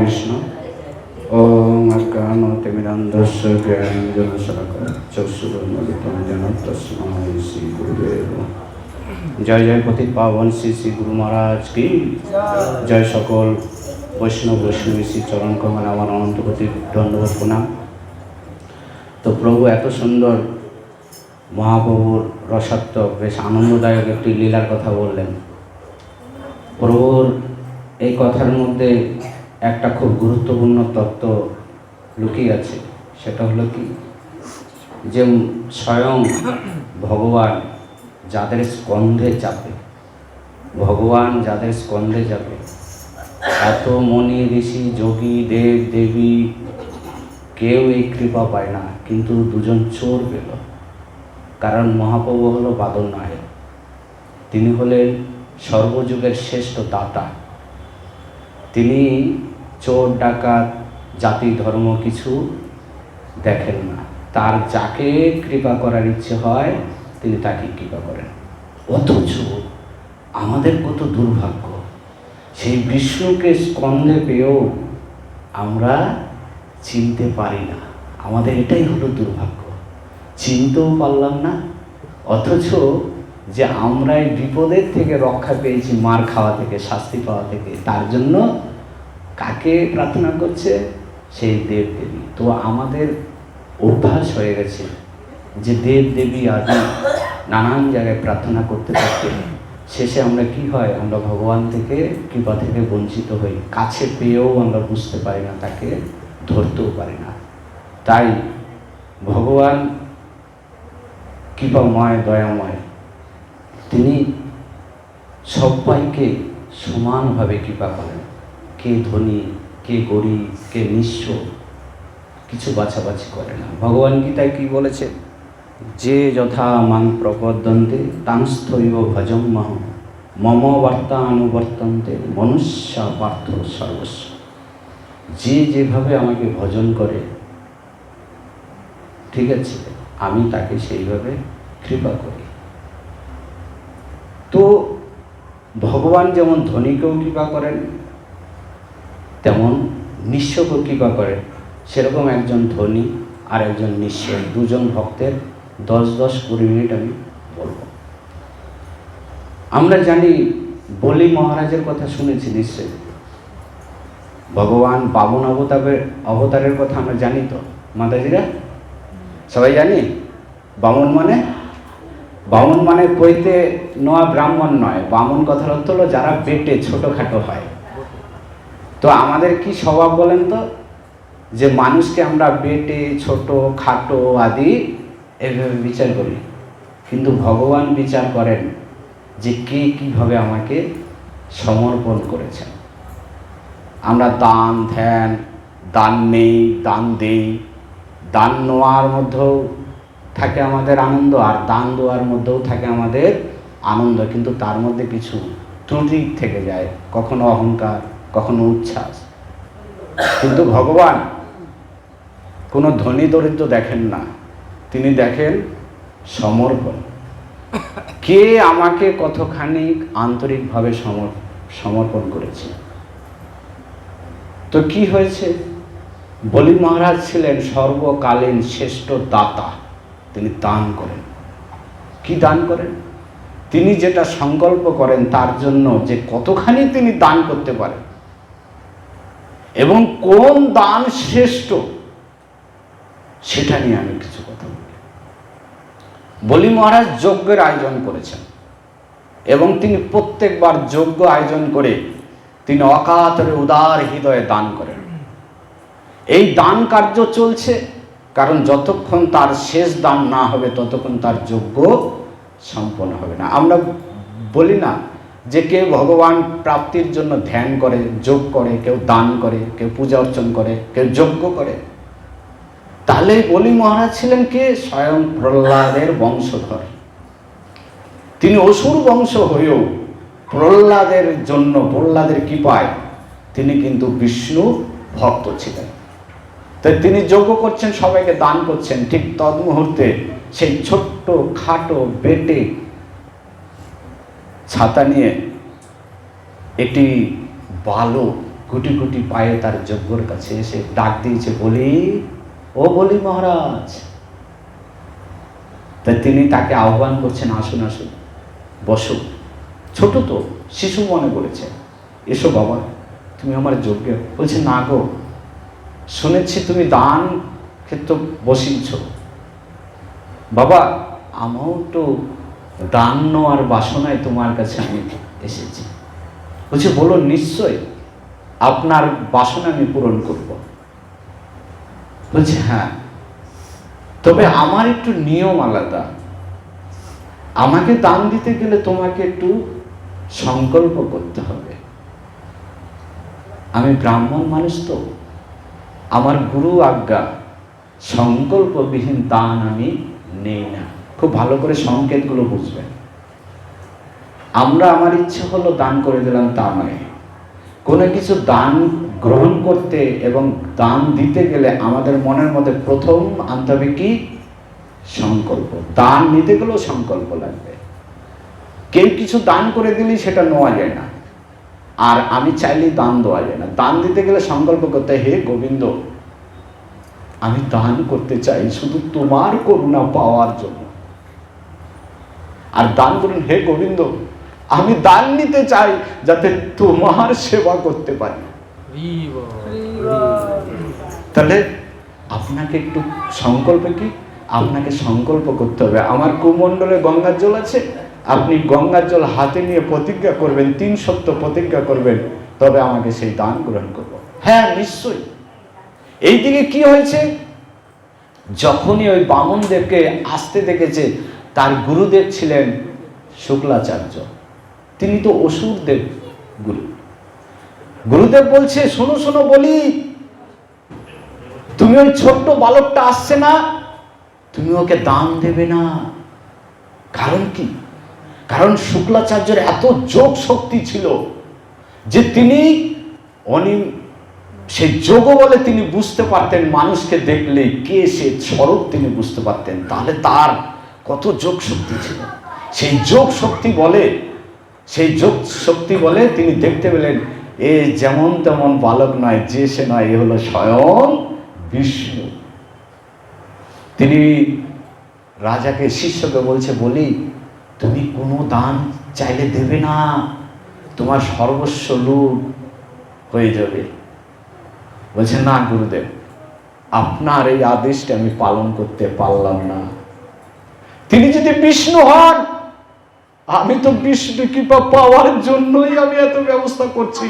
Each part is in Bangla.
বিষ্ণু ওম অজ্ঞানতিমিরন্ধস্য জ্ঞানঞ্জনশলাকা চক্ষুরুন্মিলিतं যেন তস্मै শ্রী গুরুদেব। জয় জয় পতি পাবন শ্রী শ্রী গুরু মহারাজ কি জয় সকল বৈষ্ণব বৈষ্ণবী শ্রী চরণ কমল আমার অনন্তপতি ধন্যবাদ প্রণাম তো প্রভু এত সুন্দর মহাপ্রভুর রসাত্মক, বেশ আনন্দদায়ক একটি লীলার কথা বললেন। প্রভুর এই কথার মধ্যে একটা খুব গুরুত্বপূর্ণ তত্ত্ব লুকিয়ে আছে, সেটা হলো কি? যে স্বয়ং ভগবান যাদের স্কন্ধে চাপে, ভগবান যাদের স্কন্ধে যাবে এত মনি, ঋষি, যোগী, দেব, দেবী, কেউ এই কৃপা পায় না, কিন্তু দুজন চোর পেল। কারণ মহাপ্রভু হলো বাদল নায়ক তিনি হলেন সর্বযুগের শ্রেষ্ঠ দাতা। তিনি চোর, ডাকাত, জাতি, ধর্ম কিছু দেখেন না। তার যাকে কৃপা করার ইচ্ছে হয়, তিনি তাকে কৃপা করেন। অথচ আমাদের কত দুর্ভাগ্য। সেই বিষ্ণুকে স্কন্ধে পেয়েও আমরা চিনতে পারি না। আমাদের এটাই হলো দুর্ভাগ্য। চিনতেও পারলাম না, অথচ যে আমরা এই বিপদের থেকে রক্ষা পেয়েছি, মার খাওয়া থেকে, শাস্তি পাওয়া থেকে, তার জন্য কাকে প্রার্থনা করছে? সেই দেব দেবী তো আমাদের অভ্যাস হয়ে গেছে যে দেব দেবী আদি নানান জায়গায় প্রার্থনা করতে থাকতে শেষে আমরা কি হয়? আমরা ভগবান থেকে কৃপা থেকে বঞ্চিত হই। কাছে পেয়েও আমরা বুঝতে পারি না, তাকে ধরতেও পারি না। তাই ভগবান কৃপাময়, দয়াময়, তিনি সবাইকে সমানভাবে কৃপা করেন। কে ধনী, কে গরিব, কে নিঃস্ব, কিছু বাছাবাছি করে না। ভগবান গীতায় কি বলেছে? যে যথা মাং প্রপদ্যন্তে তাংস্থৈব ভজম মহ, মম বার্তা অনুবর্তন্তে মনুষ্য পার্থ সর্বস্ব। যে যেভাবে আমাকে ভজন করে, ঠিক আছে, আমি তাকে সেইভাবে কৃপা করি। তো ভগবান যেমন ধনীকেও কৃপা করেন তেমন নিঃস্বকেও কৃপা করেন সেরকম একজন ধনী আর একজন নিঃস্ব দুজন ভক্তের দশ দশ কুড়ি মিনিট আমি বলব। আমরা জানি বলি মহারাজের কথা শুনেছি নিশ্চয়ই। ভগবান বামন অবতারের অবতারের কথা আমরা জানি তো, মাতাজিরা? সবাই জানি? বামন মানে? বামন মানে পৈতে নোয়া ব্রাহ্মণ নয়। বামন কথার অর্থ হলো যারা বেটে, ছোটোখাটো হয়। তো আমাদের কি স্বভাব বলেন তো? যে মানুষকে আমরা বেটে, ছোট, খাটো আদি এভাবে বিচার করি। কিন্তু ভগবান বিচার করেন যে কে কীভাবে আমাকে সমর্পণ করেছেন। আমরা দান, ধ্যান, দান নেই, দান দেই। দান নেওয়ার মধ্যেও থাকে আমাদের আনন্দ আর দান দেওয়ার মধ্যেও থাকে আমাদের আনন্দ। কিন্তু তার মধ্যে কিছু ত্রুটি থেকে যায়, কখনো অহংকার কখনো উচ্ছ্বাস। কিন্তু ভগবান কোনো ধনী দরিদ্র দেখেন না। তিনি দেখেন সমর্পণ। কে আমাকে কতখানি আন্তরিকভাবে সমর, সমর্পণ করেছে? তো কি হয়েছে? বলি মহারাজ ছিলেন সর্বকালীন শ্রেষ্ঠ দাতা। তিনি দান করেন। কি দান করেন? তিনি যেটা সংকল্প করেন তার জন্য যে কতখানি তিনি দান করতে পারেন। এবং কোন দান শ্রেষ্ঠ, সেটা নিয়ে আমি কিছু কথা বলি। বলি মহারাজ যজ্ঞের আয়োজন করেছেন এবং তিনি প্রত্যেকবার যজ্ঞ আয়োজন করে তিনি অকাতরে উদার হৃদয়ে দান করেন। এই দান কার্য চলছে, কারণ যতক্ষণ তার শেষ দান না হবে, ততক্ষণ তার যোগ্য সম্পন্ন হবে না। আমরা বলি না যে কেউ ভগবান প্রাপ্তির জন্য ধ্যান করে, যোগ করে, কেউ দান করে, কেউ পূজা অর্চন করে, কেউ যজ্ঞ করে। তাহলে বলি মহারাজ ছিলেন কে? স্বয়ং প্রহ্লাদের বংশধর। তিনি অসুর বংশ হয়েও প্রহ্লাদের জন্য, প্রহ্লাদের কৃপায় তিনি কিন্তু বিষ্ণু ভক্ত ছিলেন। তাই তিনি যজ্ঞ করছেন, সবাইকে দান করছেন। ঠিক তদ মুহূর্তে সেই ছোট্ট খাটো বেটে ছাতা নিয়ে একটি বালক গুটি গুটি পায়ে তার যজ্ঞর কাছে এসে ডাক দিয়েছে, বলি, ও বলি মহারাজ। তা তিনি তাকে আহ্বান করছেন, আসুন আসুন, বসো। ছোট তো, শিশু মনে করেছে, এসো বাবা, তুমি আমার যোগ্য বলছে, না গো, শুনেছি তুমি দান ক্ষেত্র বসিয়েছ। বাবা আমারও তো দান নেওয়ার বাসনায় তোমার কাছে আমি এসেছি। বলছে, বলো নিশ্চয় আপনার বাসনা আমি পূরণ করব। বলছে হ্যাঁ। তবে আমার একটু নিয়ম আলাদা। আমাকে দান দিতে গেলে তোমাকে একটু সংকল্প করতে হবে। আমি ব্রাহ্মণ মানুষ তো। আমার গুরু আজ্ঞা, সংকল্পবিহীন দান আমি নেই না। খুব ভালো করে সংকেতগুলো বুঝবেন। আমরা আমার ইচ্ছে হলো দান করে দিলাম তা নয়। কোনো কিছু দান গ্রহণ করতে এবং দান দিতে গেলে আমাদের মনের মধ্যে প্রথম আনতে হবে কি? সংকল্প। দান নিতে গেলেও সংকল্প লাগবে। কেউ কিছু দান করে দিলেই সেটা নেওয়া যায় না। আর আমি চাইলেই দান দেওয়া যায় না। দান দিতে গেলে সংকল্প করতে, হে গোবিন্দ, আমি দান করতে চাই শুধু তোমার করুণা পাওয়ার জন্য। আর দান করুন, হে গোবিন্দ, আমি দান নিতে চাই যাতে তোমার সেবা করতে পারি। তাহলে আপনাকে একটু সংকল্প কি? আপনাকে সংকল্প করতে হবে। আমার কুমণ্ডলে গঙ্গার জল আছে, আপনি গঙ্গার জল হাতে নিয়ে প্রতিজ্ঞা করবেন, তিন সত্য প্রতিজ্ঞা করবেন, তবে আমাকে সেই দান গ্রহণ করব। হ্যাঁ নিশ্চয়ই। এইদিকে কি হয়েছে? যখনই ওই বামনদেবকে আসতে দেখেছে তার গুরুদেব ছিলেন শুক্লাচার্য। তিনি তো অসুরদেব গুরু। গুরুদেব বলছে, শোনো শোনো, বলি, তুমি ওই ছোট্ট বালকটা আসছে না, তুমি ওকে দান দেবে না। কারণ কি? কারণ শুক্লাচার্যের এত যোগ শক্তি ছিল যে তিনি অনিম সেই যোগ বলে তিনি বুঝতে পারতেন, মানুষকে দেখলে কে সে স্বরূপ তিনি বুঝতে পারতেন। তাহলে তার কত যোগ শক্তি ছিল। সেই যোগ শক্তি বলে, সেই যোগ শক্তি বলে তিনি দেখতে পেলেন, এ যেমন তেমন বালক নয়, যে সে নয়, এ হলো স্বয়ং বিষ্ণু। তিনি রাজাকে, শিষ্যকে বলছে, বলি, তুমি কোনো দান চাইলে দেবে না, তোমার সর্বস্ব লুট হয়ে যাবে। বলছে, না, গুরুদেব, আপনার এই আদেশটা আমি পালন করতে পারলাম না। তিনি যদি বিষ্ণু হন, আমি তো বিষ্ণু কৃপা পাওয়ার জন্যই আমি এত ব্যবস্থা করছি।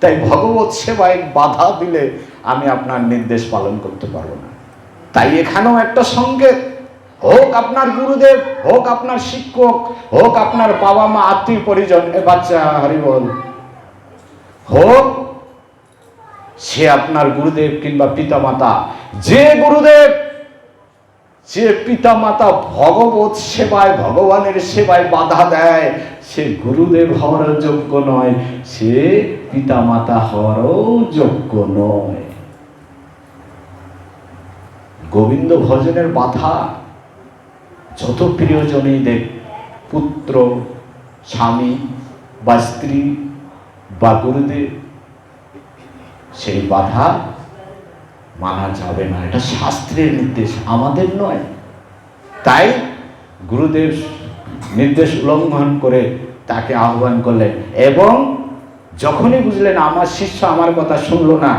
তাই ভগবত সেবায় বাধা দিলে আমি আপনার নির্দেশ পালন করতে পারব না। তাই এখানেও একটা সংকেত, হোক আপনার গুরুদেব, হোক আপনার শিক্ষক, হোক আপনার বাবা মা, আত্মীয় পরিজন, এ বাচ্চা হরিবল হোক সে আপনার গুরুদেব কিংবা পিতামাতা, যে গুরুদেব যে পিতামাতা ভগবত সেবায়, ভগবানের সেবায় বাধা দেয়, সে গুরুদেব হওয়ার যোগ্য নয়, সে পিতামাতা হওয়ারও যোগ্য নয়। গোবিন্দ ভজনের বাধা যত প্রিয়জনই দেখ, পুত্র, স্বামী বা স্ত্রী বা গুরুদেব, সেই বাধা মানা যাবে না। এটা শাস্ত্রের নির্দেশ, আমাদের নয়। তাই গুরুদেব নির্দেশ উল্লঙ্ঘন করে তাকে আহ্বান করলেন এবং যখনই বুঝলেন আমার শিষ্য আমার কথা শুনলো না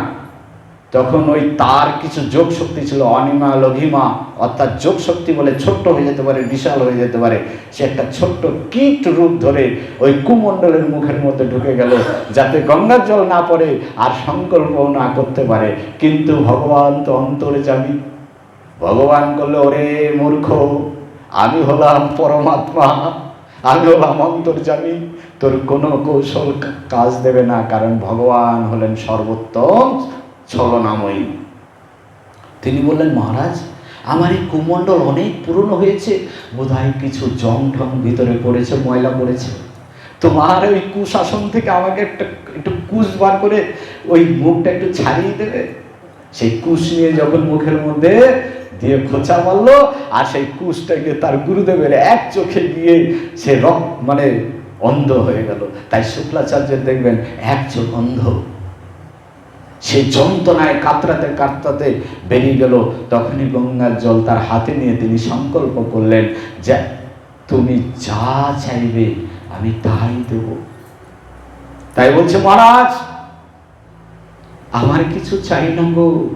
তখন ওই তার কিছু যোগ শক্তি ছিল, অনিমা, লঘিমা, অর্থাৎ যোগ শক্তি বলে ছোট্ট হয়ে যেতে পারে, বিশাল হয়ে যেতে পারে। সে একটা ছোট্ট কীট রূপ ধরে ওই কুমণ্ডলের মুখের মধ্যে ঢুকে গেল, যাতে গঙ্গার জল না পড়ে আর সংকল্প না করতে পারে। কিন্তু ভগবান তো অন্তরে যাবি ভগবান করলে ওরে মূর্খ, আমি হলাম পরমাত্মা, আমি হলাম অন্তর অন্তর্জামী তোর কোনো কৌশল কাজ দেবে না, কারণ ভগবান হলেন সর্বোত্তম ছলনাময়ী। তিনি বললেন, মহারাজ, আমার এই কুমণ্ডল অনেক পুরনো হয়েছে। বোধহয় কিছু জং ঢং ভিতরে পড়েছে, ময়লা পড়েছে। তোমার ওই কুশাসন থেকে আমাকে একটা, একটু কুশ বার করে ওই মুখটা একটু ছাড়িয়ে দেবে? সেই কুশ নিয়ে যখন মুখের মধ্যে দিয়ে খোঁচা মারলো, আর সেই কুশটাকে তার গুরুদেবের এক চোখে গিয়ে সে রক মানে অন্ধ হয়ে গেল। তাই শুক্লাচার্যের দেখবেন, এক চোখ অন্ধ। সেই যন্ত্রণায় কাতরাতে কাতরাতে বেরিয়ে গেল। তখনই গঙ্গার জল তার হাতে নিয়ে তিনি সংকল্প করলেন যে, তুমি যা চাইবে আমি তাই দেব। তাই বলছে, মহারাজ, আমার কিছু চাই না গো।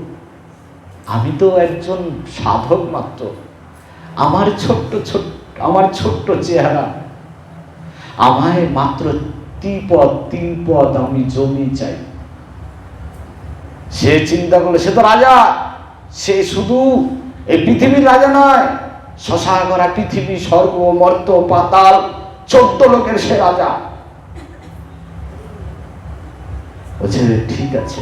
আমি তো একজন সাধক মাত্র। আমার ছোট্ট ছোট্ট, আমার ছোট্ট চেহারা। আমায় মাত্র তিন পদ তিন পদ আমি জমি চাই। সে চিন্তা করল, সে তো রাজা, সে শুধু এই পৃথিবীর রাজা নয় শশা করা পৃথিবী স্বর্গ মর্ত পাতাল, চোদ্দ লোকের সে রাজা। বলছে, ঠিক আছে,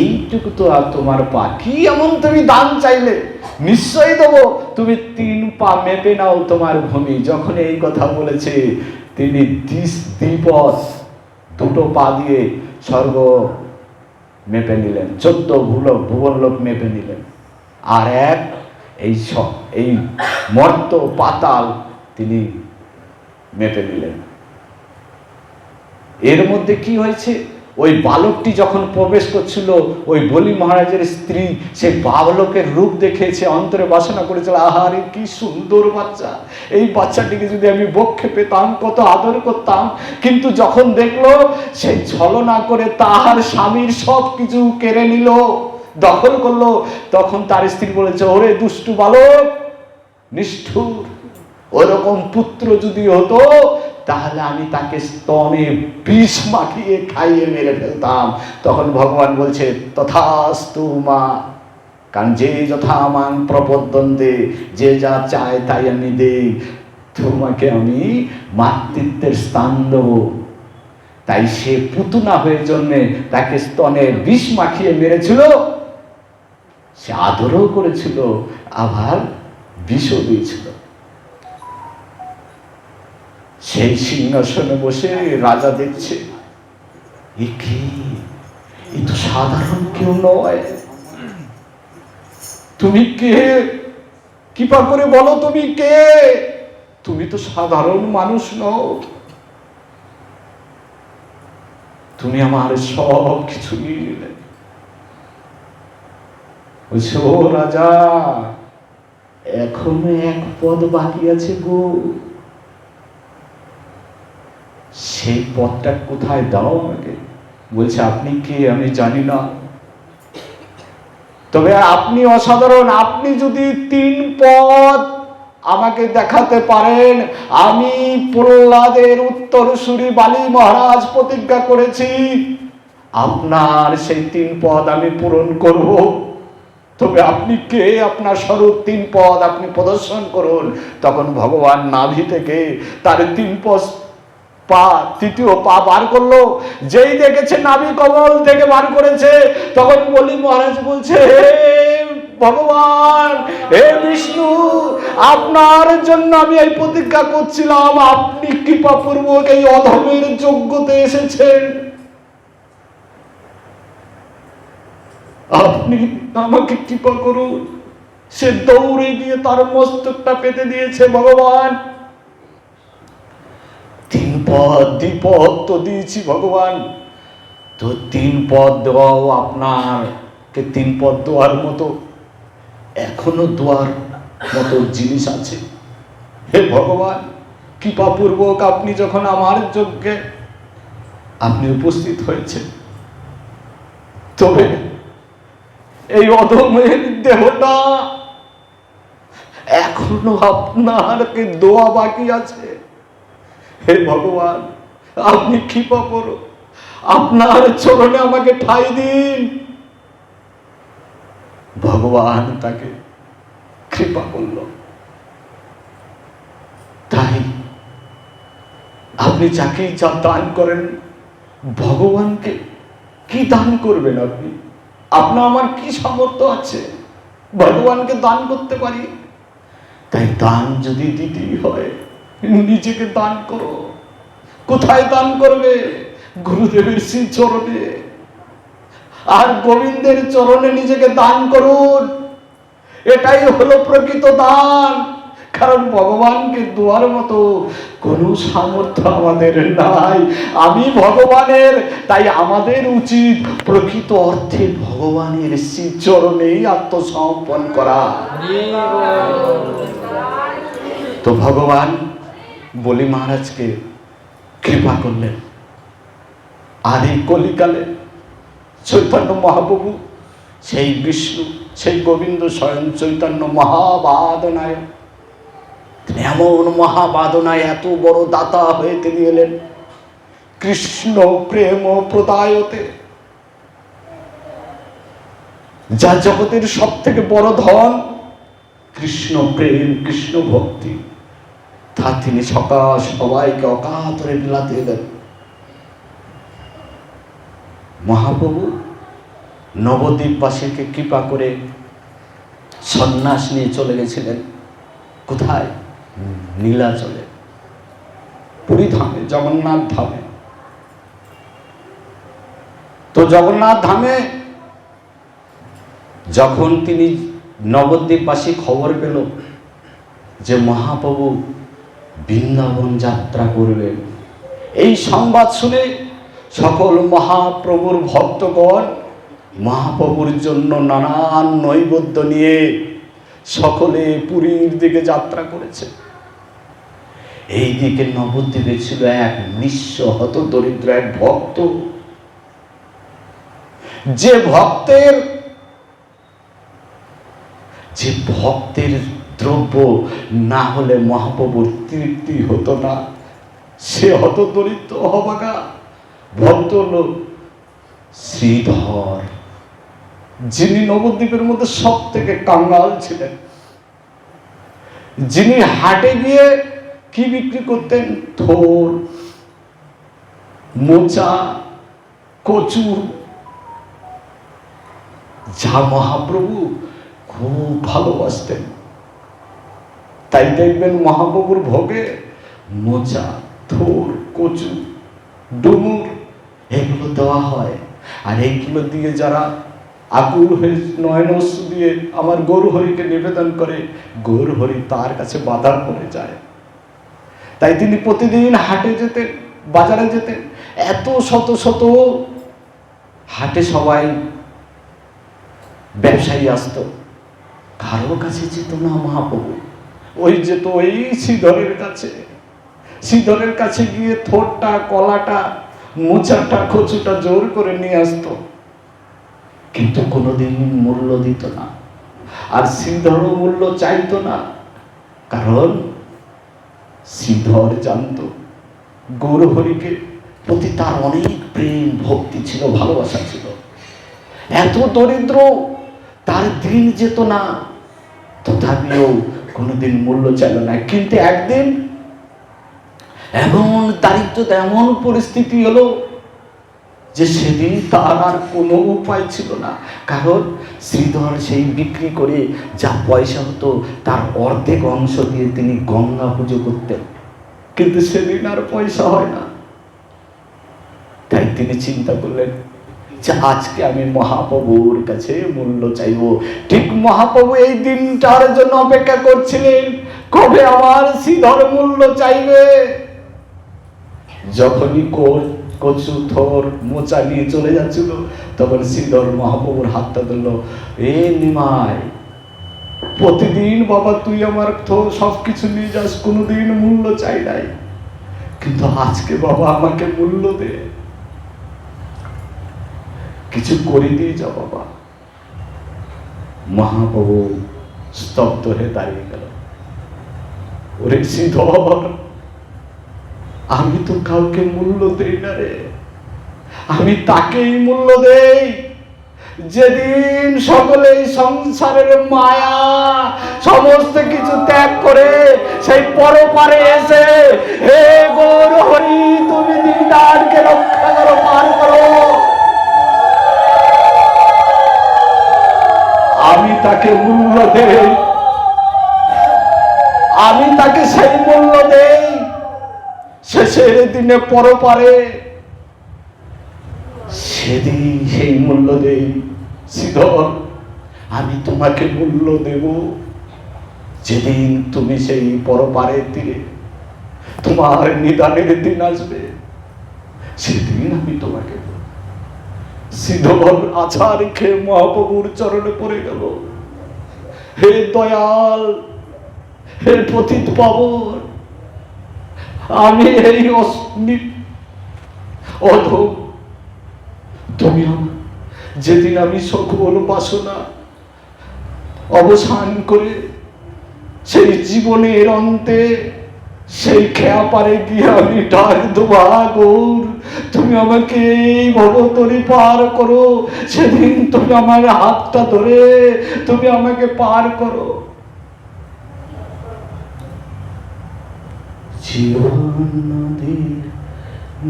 এইটুকু তো আর তোমার পা, কি এমন তুমি দান চাইলে? নিশ্চয়ই দেবো, তুমি তিন পা মেপে নাও তোমার ভূমি। যখন এই কথা বলেছে, তিনি দুটো পা দিয়ে স্বর্গ মেপে নিলেন। চোদ্দ ভুলো, ভুবন লোক মেপে নিলেন। আর এক, এই স- এই মর্ত পাতাল তিনি মেপে নিলেন। এর মধ্যে কি হয়েছে? ওই বালকটি যখন প্রবেশ করছিল, ওই বলি মহারাজের স্ত্রী সে বালকের রূপ দেখেছে অন্তরে বাসনা করেছিল, আহারে, কি সুন্দর বাচ্চা। এই বাচ্চাটিকে যদি আমি বক্ষে পেতাম, কত আদর করতাম। কিন্তু যখন দেখল, সে ছলনা করে তাহার স্বামীর সব কিছু কেড়ে নিল, দখল করল। তখন তার স্ত্রী বলেছে, ওরে দুষ্টু বালক, নিষ্ঠুর। ওরকম পুত্র যদি হতো তাহলে আমি তাকে স্তনে বিষ মাখিয়ে খাইয়ে মেরে ফেলতাম। তখন ভগবান বলছে, তথাস্তু মা, কারণ যে যথা মান প্রপদ্যন্তে যে যা চায় তাই আমি দেই। তোমাকে আমি মাতৃত্বের স্থান দেবো। তাই সে পুতুনা হয়ে জন্মে তাকে স্তনে বিষ মাখিয়ে মেরেছিল। সে আদরও করেছিল, আবার বিষও দিয়েছিল। সেই সিংহাসনে বসে রাজা দেখছে। এ কি? এ তো সাধারণ কেউ নয়। তুমি কে? কৃপা করে বলো তুমি কে? তুমি তো সাধারণ মানুষ নও। তুমি আমার সব কিছু নিয়ে নিলে রাজা, এখনও এক পদ বাকি আছে গো। সেই পদটা কোথায়? দাও আমাকে। বলছে, আপনি কে? আমি জানি না। তবে আপনি অসাধারণ। আপনি যদি তিন পদ আমাকে দেখাতে পারেন, আমি প্রহ্লাদের উত্তরসূরি বালি মহারাজ প্রতিজ্ঞা করেছি, আপনার সেই তিন পদ আমি পূরণ করব। তবে আপনি কে? আপনার স্বরূপ তিন পদ আপনি প্রদর্শন করুন। তখন ভগবান নাভি থেকে তার তিন পদ পা, তৃতীয় পা বার করল। যেই দেখেছে নাভি কমল থেকে বার করেছে, তখন বলি মহারাজ বলছে ভগবান, হে বিষ্ণু, আপনার জন্য আমি এই প্রতিজ্ঞা করছিলাম। আপনি কৃপাপূর্বক এই অধমের যোগ্যতে এসেছেন। আপনি আমাকে কৃপা করুন। সে দৌড়ে গিয়ে তার মস্তকটা পেতে দিয়েছে ভগবান। পদ, দ্বিপদ তো দিয়েছি ভগবান। তো তিন পদ দেওয়াও আপনার, কে তিন পদ দেওয়ার মতো, এখনও দেওয়ার মতো জিনিস আছে। হে ভগবান, কৃপাপূর্বক আপনি যখন আমার যজ্ঞে, আপনি উপস্থিত হয়েছে তবে এই অধমের দেহটা এখনও আপনারকে দোয়া বাকি আছে। হে ভগবান, আপনি কৃপা করো। আপনার চরণে আমাকে ঠাই দিন। ভগবান তাকে কৃপা করল। তাই আপনি যাকেই যা দান করেন, ভগবানকে কি দান করবেন আপনি? আপনার আমার কি সামর্থ্য আছে? ভগবানকে দান করতে পারি? তাই দান যদি দিতেই হয় নিজেকে দান করো কোথায় দান করবে? গুরুদেবের শ্রী চরণে। আর গোবিন্দের চরণে নিজেকে দান করুন। এটাই হলো প্রকৃত দান। কারণ ভগবানকে দোয়ার মতো কোনো সামর্থ্য আমাদের নাই। আমি ভগবানের তাই আমাদের উচিত প্রকৃত অর্থে ভগবানের শ্রীচরণেই আত্মসমর্পণ করা। তো ভগবান বলি মহারাজকে কৃপা করলেন। আর এই কলিকালে চৈতন্য মহাপ্রভু, সেই বিষ্ণু, সেই গোবিন্দ স্বয়ং চৈতন্য মহাবাদনায়। তিনি এমন মহাবাদনায় এত বড় দাতা হয়ে তিনি এলেন। কৃষ্ণ প্রেম প্রদায়তে। যা জগতের সব থেকে বড় ধন, কৃষ্ণ প্রেম, কৃষ্ণ ভক্তি। তা তিনি সকাল সবাইকে অকাতরে বিলাতে এলেন মহাপ্রভু নবদ্বীপবাসীকে কৃপা করে সন্ন্যাস নিয়ে চলে গেছিলেন। কোথায়? নীলাচলে। পুরী ধামে জগন্নাথ ধামে। তো জগন্নাথ ধামে যখন তিনি নবদ্বীপবাসী খবর পেল যে মহাপ্রভু বৃন্দাবন যাত্রা করবেন। এই সংবাদ শুনে সকল মহাপ্রভুর ভক্তগণ, মহাপ্রভুর জন্য নানান নৈবেদ্য নিয়ে সকলে পুরীর দিকে যাত্রা করেছে এই দিকে নবদ্বীপে ছিল এক নিঃস্ব হত দরিদ্র এক ভক্ত। যে ভক্তের যে ভক্তের দ্রব্য না হলে মহাপ্রভুর তৃপ্তি হতো না। সে হত দরিদ্র হবাকা ভক্ত লোক শ্রীধর, যিনি নবদ্বীপের মধ্যে সব থেকে কাঙ্গাল ছিলেন, যিনি হাটে গিয়ে কি বিক্রি করতেন? থোর, মোচা, কচু। যা মহাপ্রভু খুব ভালোবাসতেন। তাই দেখবেন মহাপ্রভুর ভোগে মোচা থোর, কচু, ডুমুর, এগুলো দেওয়া হয়। আর এইগুলো দিয়ে যারা আকুল হয়ে নয়নস্য দিয়ে আমার গরু হরিকে নিবেদন করে, গরু হরি তার কাছে বাধা পড়ে যায়। তাই তিনি প্রতিদিন হাটে যেতেন, বাজারে যেতেন, এত শত শত হাটে সবাই ব্যবসায়ী আসতো। কারও কাছে যেত না মহাপ্রভু। ওই যেত ওই শ্রীধরের কাছে। শ্রীধরের কাছে গিয়ে থোরটা কলাটা, মোচাটা কচুটা জোর করে নিয়ে আসতো। কিন্তু কোনোদিন মূল্য দিত না। আর শ্রীধরও মূল্য চাইতো না। কারণ শ্রীধর জানত, গৌরহরিকে প্রতি তার অনেক প্রেম, ভক্তি ছিল, ভালোবাসা ছিল। এত দরিদ্র, তার দিন যেত না। তথাপিও কোনোদিন মূল্য চাইল না। কিন্তু একদিন এমন দারিদ্রতা এমন পরিস্থিতি হলো যে সেদিন তার আর কোনো উপায় ছিল না। কারণ শ্রীধর সেই বিক্রি করে যা পয়সা হতো, তার অর্ধেক অংশ দিয়ে তিনি গঙ্গা পুজো করতেন। কিন্তু সেদিন আর পয়সা হয় না। তাই তিনি চিন্তা করলেন যে আজকে আমি মহাপ্রভুর কাছে মূল্য চাইব। ঠিক মহাপ্রভু এই দিনটার জন্য অপেক্ষা করছিলেন। কবে আমার শ্রীধর মূল্য চাইবে? যখনই কোর কচু থর মোচা নিয়ে চলে যাচ্ছিল, তখন শ্রীধর মহাপ্রভুর হাতটা ধরলো, এ নিমাই, প্রতিদিন বাবা তুই আমার তো সব কিছু নিয়ে যাস, কোনোদিন মূল্য চাই নাই। কিন্তু আজকে বাবা আমাকে মূল্য দে। কিছু করে দিয়ে যা বাবা। মহাপ্রভু স্তব্ধ হয়ে দাঁড়িয়ে গেল। ওরে শ্রীধর আমি তো কাউকে মূল্য দেই না রে। আমি তাকেই মূল্য দেই। যেদিন সকলেই সংসারের মায়া সমস্ত কিছু ত্যাগ করে, সেই পরপারে এসে, হে গৌর হরি তুমি দিনদারকে রক্ষা করো, পার করো। আমি তাকে মূল্য দেই। আমি তাকে সেই মূল্য দেই। শেষের দিনে পরপারে সেদিন সেই মূল্য দেই। শ্রীধর আমি তোমাকে মূল্য দেব। যেদিন তুমি সেই পরপারের তীরে তোমার নিদানের দিন আসবে, সেদিন আমি তোমাকে সিধর আচার খেয়ে মহাপ্রভুর চরণে পড়ে গেল। হে দয়াল, হে পতিত পাবন, আমি এই অধম। তুমি আমার যেদিন আমি সকল বাসনা অবসান করে সেই জীবনের অন্তে সেই খেয়া পারে গিয়ে আমি ডাক দোবা গৌর তুমি আমাকে এই পার করো। সেদিন তুমি আমার হাতটা ধরে তুমি আমাকে পার করো। জীবন নদীর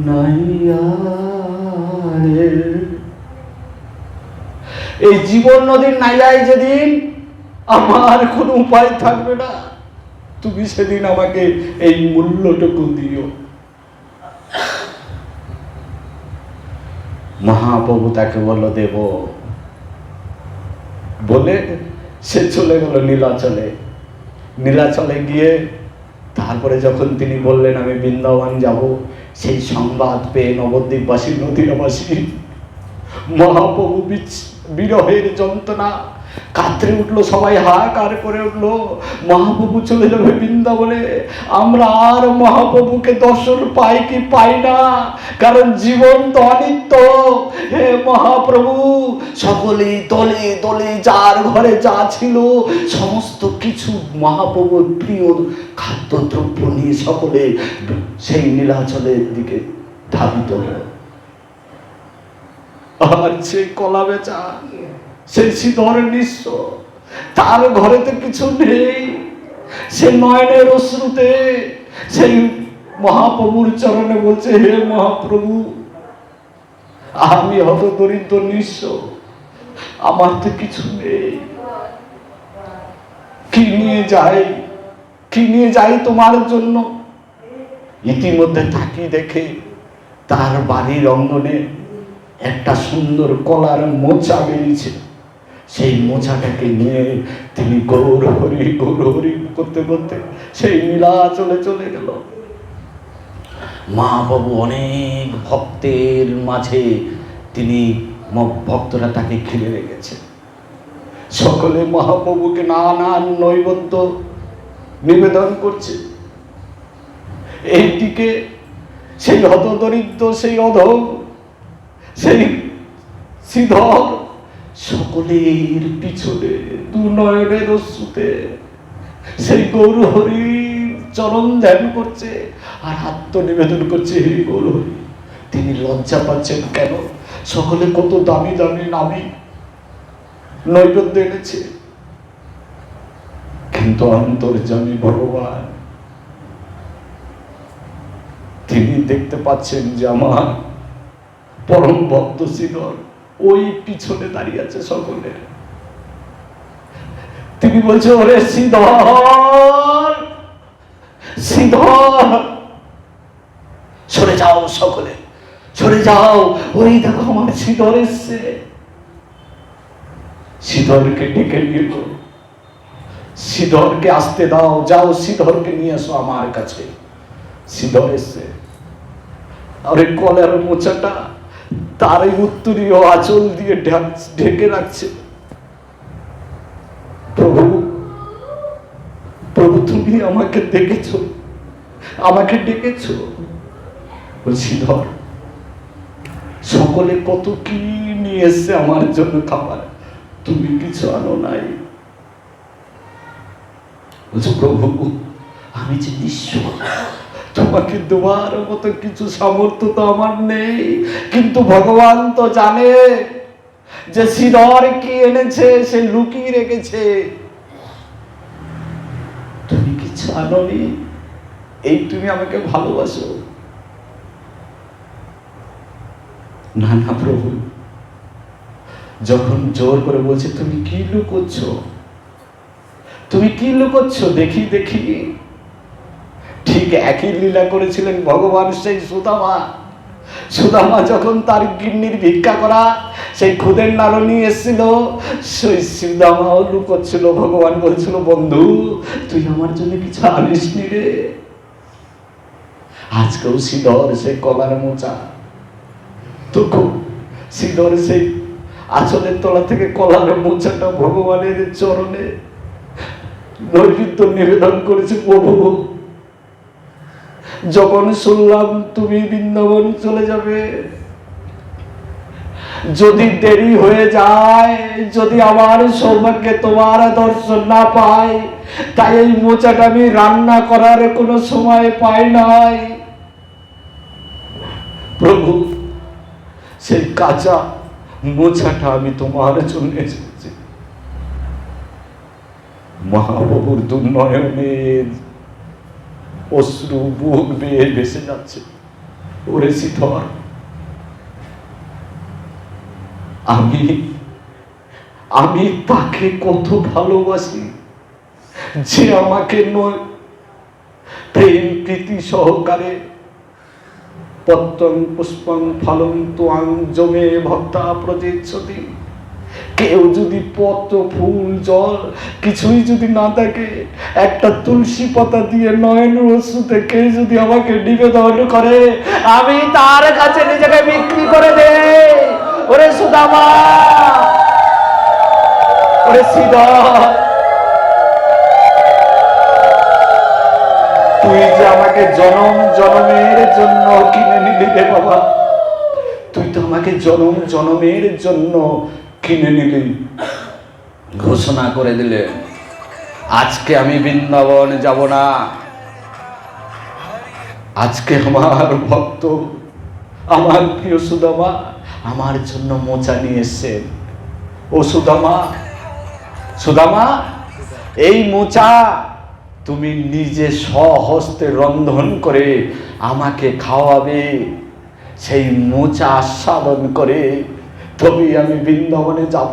নাইয়ারে এই জীবন নদীর নাইয়ায় যেদিন আমার কোনো উপায় থাকবে না, তুমি সেদিন আমাকে এই মূল্যটুকু দিও। মহাপ্রভু তাকে বলল, দেব। বলে সে চলে গেল নীলাচলে। নীলাচলে গিয়ে তারপরে যখন তিনি বললেন, আমি বৃন্দাবন যাব, সেই সংবাদ পেয়ে নবদ্বীপবাসী, নদীরবাসী, মহাপ্রভু বিরহের যন্ত্রণা কাতরে উঠল সবাই, হাহাকার করে উঠল। মহাপ্রভু চলে যাবে বৃন্দাবনে। আমরা আর মহাপ্রভুকে দর্শন পাই কি পাই না, কারণ জীবন তো অনিত্য। হে মহাপ্রভু, সকলেই দলে দলে যার ঘরে যা ছিল, সমস্ত কিছু মহাপ্রভুর প্রিয় খাদ্যদ্রব্য নিয়ে সকলে সেই নীলাচলের দিকে ধাবিত হলো। আর সেই কলা বেচা সেই শীতর নিঃস্ব। তার ঘরে তো কিছু নেই। সে নয়নের অশ্রুতে সেই মহাপ্রভুর চরণে বলছে, হে মহাপ্রভু, আমি হত দরিদ্র নিঃস্ব। আমার তো কিছু নেই। কি নিয়ে যাই? কি নিয়ে যাই তোমার জন্য? ইতিমধ্যে থাকি দেখে তার বাড়ির অঙ্গনে একটা সুন্দর কলার মোচা বেরিয়েছে। সেই মোচাটাকে নিয়ে তিনি গৌর হরি গৌর হরি করতে করতে সেই নীলা চলে চলে গেল। মা বাবু অনেক ভক্তের মাঝে তিনি ভক্তরা তাকে ঘিরে রেখেছে। সকলে মহাপ্রভুকে নানান নৈবদ্য নিবেদন করছে। এইদিকে সেই হতদরিদ্র, সেই অধম, সেই শ্রীধর সকলের পিছনে দু নয়নের অশ্রুতে সেই গৌর হরি চরণ ধ্যান করছে আর আত্মনিবেদন করছে হে গৌর হরি। তিনি লজ্জা পাচ্ছেন কেন? সকলে কত দামি দামি নামি নৈবেদ্য এনেছে। কিন্তু অন্তর্জামী ভগবান, তিনি দেখতে পাচ্ছেন যে আমার পরম ভক্ত শ্রীধর ওই পিছনে দাঁড়িয়ে আছে সকলের তিনি বলছে, ওরে শ্রীধর শ্রীধর সরে যাও সকলে, সরে যাও। ওই দেখো আমার শ্রীধর এসছে। শ্রীধরকে ডেকে নিয়ে এলো। শ্রীধরকে আসতে দাও, যাও শ্রীধরকে নিয়ে এসো আমার কাছে। শ্রীধর এসছে। আরে কলার মোচাটা তার এই উত্তরীয় আঁচল দিয়ে ঢাক- রাখছে। প্রভু প্রভু, তুমি আমাকে দেখেছ। আমাকে ডেকেছ। বলছি, ধর, সকলে কত কি নিয়ে এসছে আমার জন্য খাবার? তুমি কিছু আনো নাই। বলছো, প্রভু, আমি যে নিঃস্ব তোমাকে দেওয়ার মতো কিছু সামর্থ্য তো আমার নেই। কিন্তু ভগবান তো জানে যে শ্রীধর কি এনেছে, সে লুকিয়ে রেখেছে। তুমি কিছু আনোনি এই তুমি আমাকে ভালোবাসো। না না, প্রভু। যখন জোর করে বলছে, তুমি কি লুকোচ্ছ? তুমি কি লুকোচ্ছ? দেখি দেখি। ঠিক একই লীলা করেছিলেন ভগবান সেই সুদামা। সুদামা যখন তার গিন্নির ভিক্ষা করা, সেই খুদের নারণী এসেছিল। সেই সিদ্ধামাও লুকোচ্ছিল, ভগবান বলছিল, বন্ধু, তুই আমার জন্য কিছু আনিস নি রে। আজকেও সিধর সে কলার মোচা। তবু সিধর সেই আচলের তলা থেকে কলার মোচাটা ভগবানের চরণে নৈবেদ্য নিবেদন করেছে, প্রভু যখন শুনলাম তুমি বৃন্দাবন চলে যাবে, যদি দেরি হয়ে যায়, যদি আমার সৌভাগ্যে তোমার দর্শন না পাই তাই এই মোচাটা আমি রান্না করার কোনো সময় পাই নাই। প্রভু, সেই কাঁচা মোচাটা আমি তোমার জন্য এসেছি মহাপ্রভুর দুর্নয়নের অশ্রু বুক বেয়ে ভেসে যাচ্ছে। ওরে শীতল আমি আমি তাকে কত ভালোবাসি যে আমাকে নয়, প্রেম, প্রীতি সহকারে পত্তং পুষ্পং ফলং তোয়াং জমে ভক্তা প্রতিচ্ছতি কেউ যদি পত্র ফুল, জল, কিছুই যদি না থাকে একটা তুলসী পাতা দিয়ে নয়ন অশ্রুতে কেউ যদি আমাকে নিবেদন করে, আমি তার কাছে নিজেকে বিক্রি করে দে। ওরে সুদামা। ওরে তুই যে আমাকে জনম জনমের জন্য কিনে নিলি রে বাবা, তুই তো আমাকে জনম জনমের জন্য কিনে নিলেন। ঘোষণা করে দিলে, আজকে আমি বৃন্দাবন যাব না। আজকে আমার ভক্ত, আমার প্রিয় সুদামা, আমার জন্য মোচা নিয়ে এসছেন। ও সুদামা সুদামা, এই মোচা তুমি নিজে স্বহস্তে রন্ধন করে আমাকে খাওয়াবে। সেই মোচা আস্বাদন করে তবেই আমি বৃন্দাবনে যাব।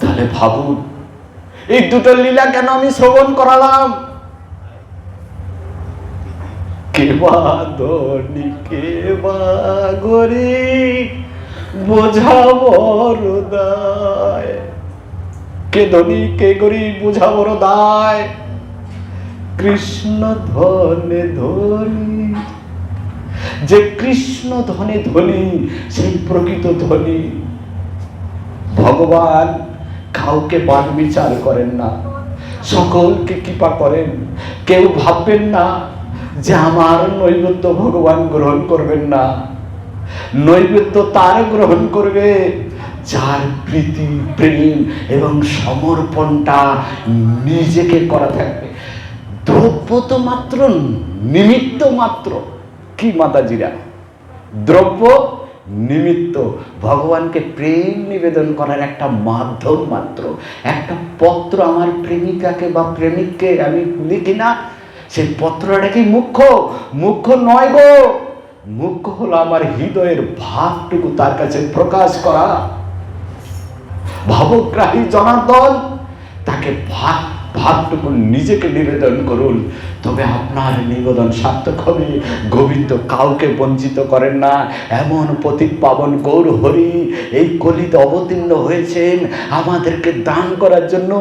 তাহলে ভাবুন, এই দুটো লীলা কেন আমি শ্রবণ করালাম? কে ধনী, কে দায় কৃষ্ণ ধনে ধনী যে কৃষ্ণ ধনে ধনী সেই প্রকৃত ধনী ভগবান কাউকে বাদ বিচার করেন না, সকলকে কৃপা করেন। কেউ ভাববেন না যে আমার নৈবেদ্য ভগবান গ্রহণ করবেন না। নৈবেদ্য তার গ্রহণ করবে, যার প্রীতি, প্রেম এবং সমর্পণটা নিজেকে করা থাকবে। দ্রব্য তো মাত্র, নিমিত্ত মাত্র। কি মাতাজিরা। দ্রব্য নিমিত্ত ভগবানকে প্রেম নিবেদন করার একটা মাধ্যম মাত্র। একটা পত্র আমার প্রেমিকাকে বা প্রেমিককে আমি লিখি না সেই পত্রটা কি মুখ্য? মুখ্য নয় গো। মুখ্য হলো আমার হৃদয়ের ভাবটুকু তার কাছে প্রকাশ করা। ভাবগ্রাহী জনার্দন তাকে ভাব ভাবটুকু নিজেকে নিবেদন করুন। তবে আপনার নিবেদন সার্থক হবে। গোবিন্দ কাউকে বঞ্চিত করেন না। এমন পতিত পাবন গৌর হরি, এই কলিতে অবতীর্ণ হয়েছেন। আমাদেরকে দান করার জন্য